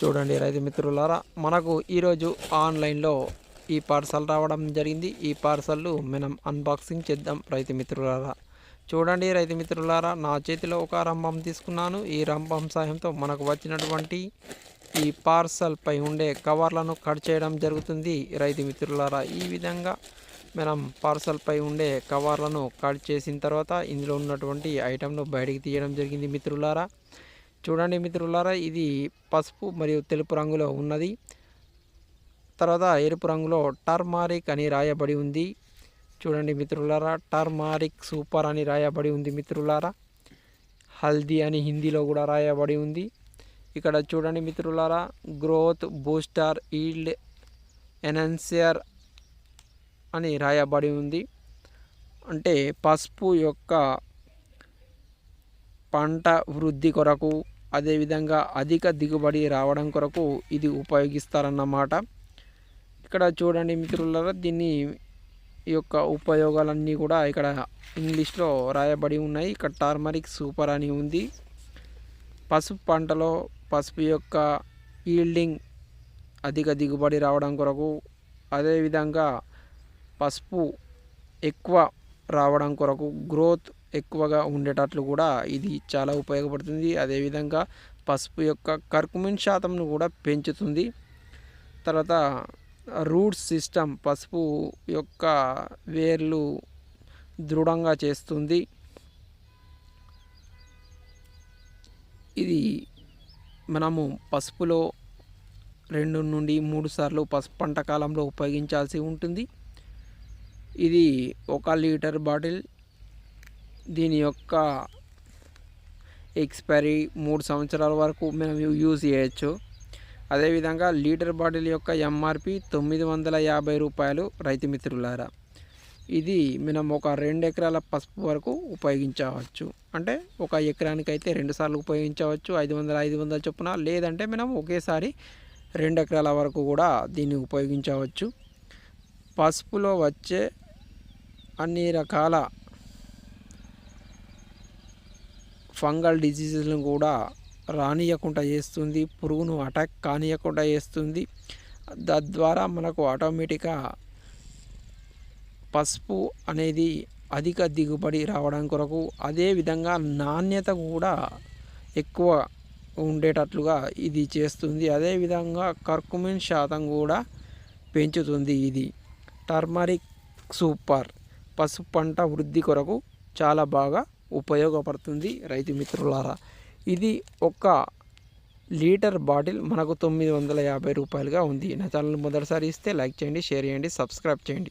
చూడండి రైతు మిత్రులారా మనకు ఈరోజు ఆన్లైన్లో ఈ పార్సల్ రావడం జరిగింది. ఈ పార్సల్ను మనం అన్బాక్సింగ్ చేద్దాం రైతు మిత్రులారా. చూడండి రైతు మిత్రులారా నా చేతిలో ఒక రంభం తీసుకున్నాను. ఈ రంభం సాయంతో మనకు వచ్చినటువంటి ఈ పార్సల్పై ఉండే కవర్లను కట్ చేయడం జరుగుతుంది రైతు మిత్రులారా. ఈ విధంగా మనం పార్సల్పై ఉండే కవర్లను కట్ చేసిన తర్వాత ఇందులో ఉన్నటువంటి ఐటెంను బయటికి తీయడం జరిగింది మిత్రులారా. చూడండి మిత్రులారా ఇది పసుపు మరియు తెలుపు రంగులో ఉన్నది. తర్వాత ఎరుపు రంగులో టర్మారిక్ అని రాయబడి ఉంది. చూడండి మిత్రులారా టర్మారిక్ సూపర్ అని రాయబడి ఉంది మిత్రులారా. హల్దీ అని హిందీలో కూడా రాయబడి ఉంది. ఇక్కడ చూడండి మిత్రులారా గ్రోత్ బూస్టర్ ఈల్డ్ ఎనెన్సియర్ అని రాయబడి ఉంది. అంటే పసుపు యొక్క పంట వృద్ధి కొరకు అదేవిధంగా అధిక దిగుబడి రావడం కొరకు ఇది ఉపయోగిస్తారన్నమాట. ఇక్కడ చూడండి మిత్రులారా దీన్ని ఈ యొక్క ఉపయోగాలన్నీ కూడా ఇక్కడ ఇంగ్లీష్లో రాయబడి ఉన్నాయి. ఇక్కడ టర్మరిక్ సూపర్ అని ఉంది. పసుపు పంటలో పసుపు యొక్క ఈల్డింగ్ అధిక దిగుబడి రావడం కొరకు అదేవిధంగా పసుపు ఎక్కువ రావడం కొరకు గ్రోత్ ఎక్కువగా ఉండేటట్లు కూడా ఇది చాలా ఉపయోగపడుతుంది. అదేవిధంగా పసుపు యొక్క కర్కుమిన్ శాతంను కూడా పెంచుతుంది. తర్వాత రూట్ సిస్టమ్ పసుపు యొక్క వేర్లు దృఢంగా చేస్తుంది. ఇది మనము పసుపులో రెండు నుండి మూడు సార్లు పసుపు పంట కాలంలో ఉపయోగించాల్సి ఉంటుంది. ఇది ఒక లీటర్ బాటిల్ దీని యొక్క ఎక్స్పైరీ మూడు సంవత్సరాల వరకు మనం యూజ్ చేయొచ్చు. అదేవిధంగా లీటర్ బాటిల్ యొక్క ఎంఆర్పి తొమ్మిది వందల యాభై రూపాయలు రైతు మిత్రులారా. ఇది మనం ఒక రెండు ఎకరాల పసుపు వరకు ఉపయోగించవచ్చు. అంటే ఒక ఎకరానికి అయితే రెండు సార్లు ఉపయోగించవచ్చు ఐదు వందల ఐదు వందల చొప్పున. లేదంటే మనం ఒకేసారి రెండు ఎకరాల వరకు కూడా దీన్ని ఉపయోగించవచ్చు. పసుపులో వచ్చే అన్ని రకాల ఫంగల్ డిజీజులను కూడా రానియకుండా చేస్తుంది పురుగును అటాక్ కానియకుండా చేస్తుంది. తద్వారా మనకు ఆటోమేటిక్గా పసుపు అనేది అధిక దిగుబడి రావడం కొరకు అదేవిధంగా నాణ్యత కూడా ఎక్కువ ఉండేటట్లుగా ఇది చేస్తుంది. అదేవిధంగా కర్కుమిన్ శాతం కూడా పెంచుతుంది ఇది. టర్మరిక్ సూపర్ పసుపు పంట వృద్ధి కొరకు చాలా బాగా ఉపయోగపడుతుంది రైతు మిత్రులారా. ఇది ఒక లీటర్ బాటిల్ మనకు తొమ్మిది వందల యాభై రూపాయలుగా ఉంది. నా ఛానల్ మొదటిసారి ఇస్తే లైక్ చేయండి షేర్ చేయండి సబ్స్క్రైబ్ చేయండి.